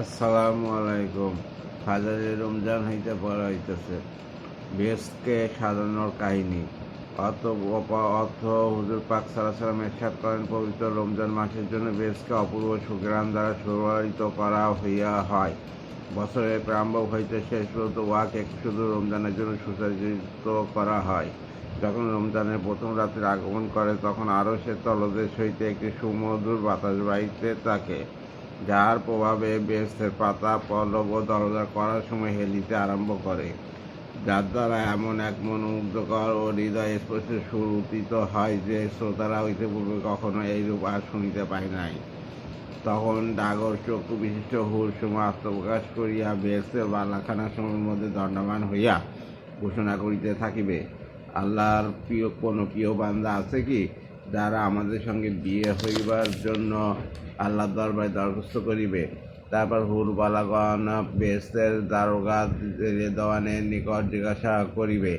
আসসালামু আলাইকুম হাজারে রমজান হইতে পড়া হইতেছে। বেশকে সাজানোর কাহিনী। অত অর্থ হুজুর পাক সাল্লাম এরশাদ করেন, পবিত্র রমজান মাসের জন্য বেশকে অপূর্ব সুগ্রাম দ্বারা সুরায়িত করা হইয়া হয়। বছরের প্রারম্ভ হইতে শেষ পর্যন্ত ওয়াকে শুধু রমজানের জন্য সুসজ্জিত করা হয়। যখন রমজানের প্রথম রাতের আগমন করে, তখন আরও সে তলদেশ হইতে একটি সুমধুর বাতাস বাড়িতে থাকে। যার প্রভাবে বেস্তের পাতা পল্লব ও দরজা করার সময় হেলিতে আরম্ভ করে, যার দ্বারা এমন এক মনোমুগ্ধকর ও হৃদয় স্পর্শে সুর উত্থিত হয় যে শ্রোতারা হইতে পূর্বে কখনো এইরূপ আর শুনিতে পায় নাই। তখন ডাগর চক্ষু বিশিষ্ট হুর সময় আত্মপ্রকাশ করিয়া বেস্তের বালাখানা সময়ের মধ্যে দণ্ডমান হইয়া ঘোষণা করিতে থাকিবে, আল্লাহর প্রিয় কোনো প্রিয় বান্দা আছে কি? যারা আমাদের সঙ্গে বিয়ে হইবার জন্য আল্লাহ দরবারে দরখাস্ত করিবে, তারপর হুর বালাগণ বেস্তের দারোগা দেওয়ানের নিকট জিজ্ঞাসা করিবে,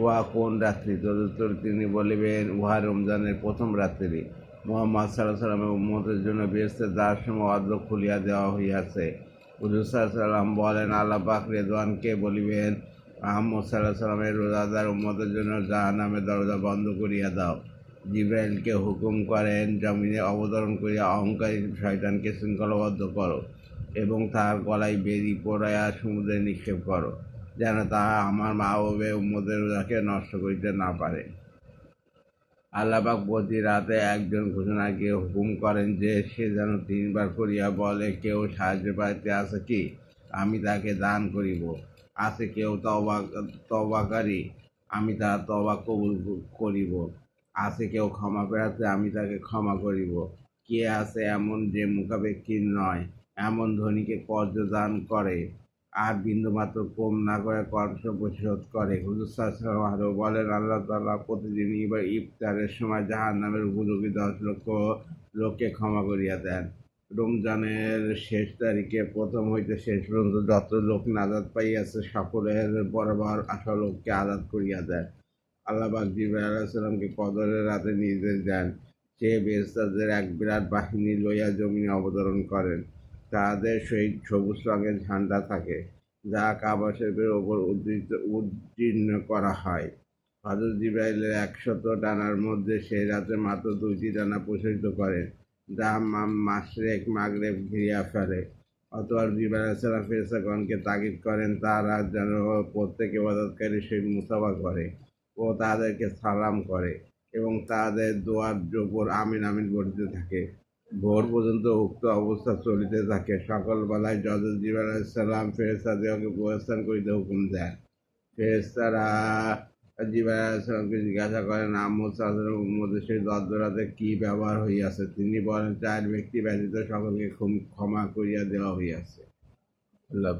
উহা কোন রাত্রি? তদুত্তর তিনি বলিবেন, উহা রমজানের প্রথম রাত্রি। মোহাম্মদ সাল্লাহ সাল্লামের উম্মতের জন্য বেস্তের দ্বার সময় অদ্র খুলিয়া দেওয়া হইয়াছে। হুজুর সাল্লাম বলেন, আল্লাহ পাক রেদওয়ানকে বলিবেন আহম্মদ সাল্লাহ সাল্লামের রোজাদার উম্মতের জন্য জাহান নামের দরজা বন্ধ করিয়া দাও জিব্রাইলকে হুকুম করেন, জমিনে অবতরণ করিয়া অহংকারী শয়তানকে শৃঙ্খলাবদ্ধ করো এবং তাহার গলায় বেরি পড়াইয়া সমুদ্রে নিক্ষেপ করো, যেন তাহা আমার মা বাবে উম্মদের রোজাকে নষ্ট করিতে না পারে। আল্লাপাক প্রতি রাতে একজন ঘোষণাকে হুকুম করেন যে, সে যেন তিনবার করিয়া বলে, কেউ সাহায্য পাইতে আছে কি? আমি তাকে দান করিব। আছে কেউ তবা তবাকারী আমি তার তবা কবুল করিব। আছে কেউ ক্ষমা পেরাতে আমি তাকে ক্ষমা করিব। কে আছে এমন যে মুখাপেক্ষী নয়, এমন ধনীকে কর্য দান করে? আর বিন্দুমাত্র কম না করে কর্ষ পরিশোধ করে। হুজুর বলেন, আল্লাহ তাআলা প্রতিদিন এবার ইফতারের সময় জাহান নামের উপযোগী দশ লক্ষ লোককে ক্ষমা করিয়া দেন। রমজানের শেষ তারিখে প্রথম হইতে শেষ পর্যন্ত যত লোক নাজাদ পাইয়াছে, সকলের বরাবর আসা লোককে আজাদ করিয়া দেন। আল্লাহ জিব্রাইল আলাইসাল্লামকে কদরের রাতে নির্দেশ দেন সে বেস্তাদের এক বিরাট বাহিনী লইয়া জমিনে অবতরণ করেন। তাদের সহিত সবুজ রঙের ঝান্ডা থাকে, যা কাবা ওপর উদ্ধৃত উদ্দীর্ণ করা হয়। হজরত জিব্রাইলের একশত ডানার মধ্যে সেই রাতে মাত্র দুইটি ডানা প্রসারিত করেন, যা মাসরেক মাগরেব ঘিরিয়া ফেলে। অতবার জিব্রাইল সালাম ফেরেসাগণকে তাগিদ করেন তারা যেন প্রত্যেক ইবাদতকারী সেই মুসাফা করে। ও তাদেরকে সালাম করে এবং তাদের দোয়ার জোপর আমিন আমিন পড়তে থাকে। ভোর পর্যন্ত উক্ত অবস্থা চলিতে থাকে। সকালবেলায় যজত জিবাল সালাম ফেরেস্তাদেরকে প্রস্থান করিতে হুকুম দেন। ফেরেস্তারা জিবাল জিজ্ঞাসা করেন মধ্যে সেই দদ্দরাতে কী ব্যবহার হইয়াছে? তিনি বলেন, চার ব্যক্তি ব্যতীত সকলকে ক্ষমা করিয়া দেওয়া হইয়াছে। আল্লাহ।